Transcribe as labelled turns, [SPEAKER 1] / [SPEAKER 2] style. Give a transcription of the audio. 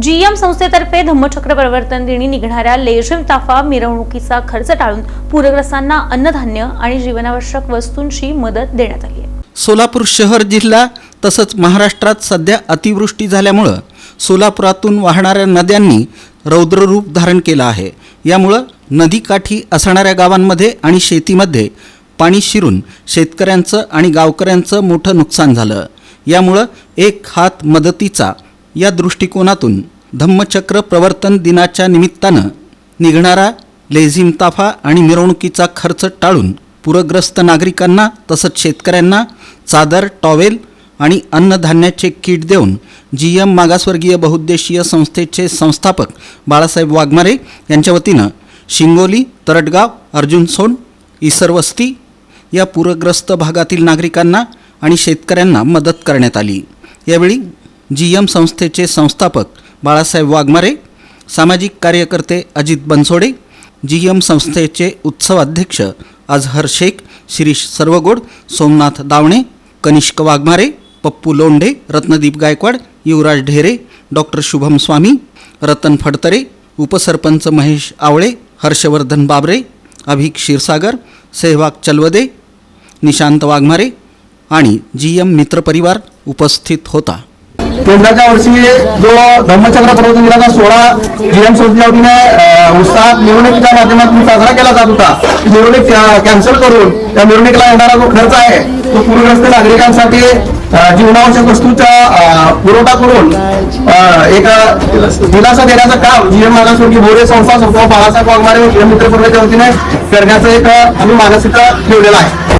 [SPEAKER 1] GM संस्थेतर्फे धम्मचक्र प्रवर्तन दिनी निघणाऱ्या लेझिम ताफा मिरवणुकीचा खर्च टाळून पूरग्रस्तांना अन्नधान्य आणि जीवनावश्यक वस्तूंची मदत देण्यात आली आहे.
[SPEAKER 2] सोलापूर शहर जिल्हा तसंच महाराष्ट्रात सध्या अतिवृष्टी झाल्यामुळं सोलापुरातून वाहणाऱ्या नद्यांनी रौद्ररूप धारण केलं आहे. यामुळं नदीकाठी असणाऱ्या गावांमध्ये आणि शेतीमध्ये पाणी शिरून शेतकऱ्यांचं आणि गावकऱ्यांचं मोठं नुकसान झालं. यामुळं एक हात मदतीचा या दृष्टिकोनातून धम्मचक्र प्रवर्तन दिनाच्या निमित्तानं निघणारा लेझिमताफा आणि मिरवणुकीचा खर्च टाळून पूरग्रस्त नागरिकांना तसंच शेतकऱ्यांना चादर टॉवेल आणि अन्नधान्याचे किट देऊन जी एम मागासवर्गीय बहुउद्देशीय संस्थेचे संस्थापक बाळासाहेब वाघमारे यांच्या वतीनं शिंगोली तरटगाव अर्जुन सोन इसरवस्ती या पूरग्रस्त भागातील नागरिकांना आणि शेतकऱ्यांना मदत करण्यात आली. यावेळी जी एम संस्थेचे संस्थापक बाळासाहेब वाघमारे सामाजिक कार्यकर्ते अजित बनसोडे जी एम संस्थेचे उत्सवाध्यक्ष अजहर शेख शिरीष सर्वगोड सोमनाथ दावणे कनिष्क वाघमारे पप्पू लोंढे रत्नदीप गायकवाड युवराज ढेरे डॉक्टर शुभम स्वामी रतन फडतरे उपसरपंच महेश आवळे हर्षवर्धन बाबरे अभिक क्षीरसागर सेहवाग चलवदे निशांत वाघमारे आणि जी एम मित्रपरिवार उपस्थित होता.
[SPEAKER 3] यंदाच्या वर्षी जो धम्मचक्र प्रवर्तन दिनाचा सोहळा जीएम संस्थेच्या वतीने उत्साहात मिरवणुकीच्या माध्यमातून साजरा केला जात होता. मिरवणूक कॅन्सल करून त्या मिरवणुकीला येणारा जो खर्च आहे तो पूरग्रस्त नागरिकांसाठी जीवनावश्यक वस्तूंचा पुरवठा करून एक दिलासा देण्याचं काम जीएम मागासवर्गीय भोरे संस्था संस्था बाळासाहेब वाघमारे जीएम मित्र वतीने करण्याचं एक आम्ही मानसिकता ठेवलेला आहे.